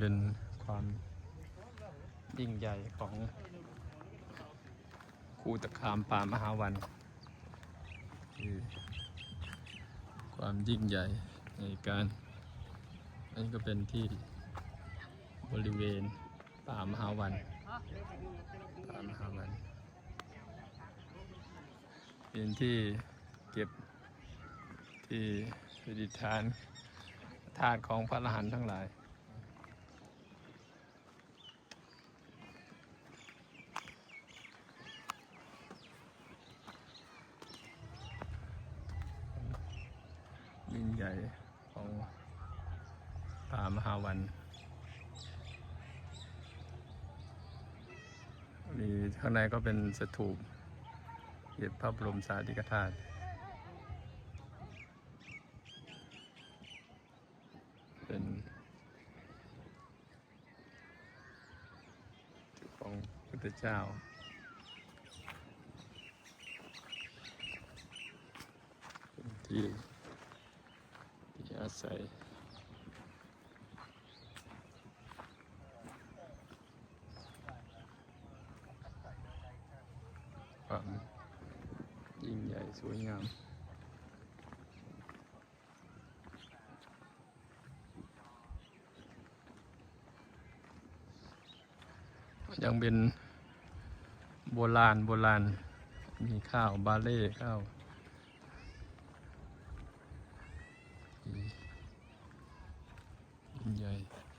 เป็นความยิ่งใหญ่ของคูตะคามป่ามหาวัน คือความยิ่งใหญ่ในการอันนี้ก็เป็นที่บริเวณป่ามหาวันป่ามหาวัน เป็นที่เก็บที่ประดิษฐานธาตุของพระอรหันต์ทั้งหลาย ยิ่งใหญ่ของป่ามหาวัน มีข้างในก็เป็นสถูปเก็บพระบรมสารีริกธาตุเป็นของพุทธเจ้าที่ ศัย ความยิ่งใหญ่สวยงามยังเป็นโบราณโบราณ มีข้าวบาเล่ข้าว 对。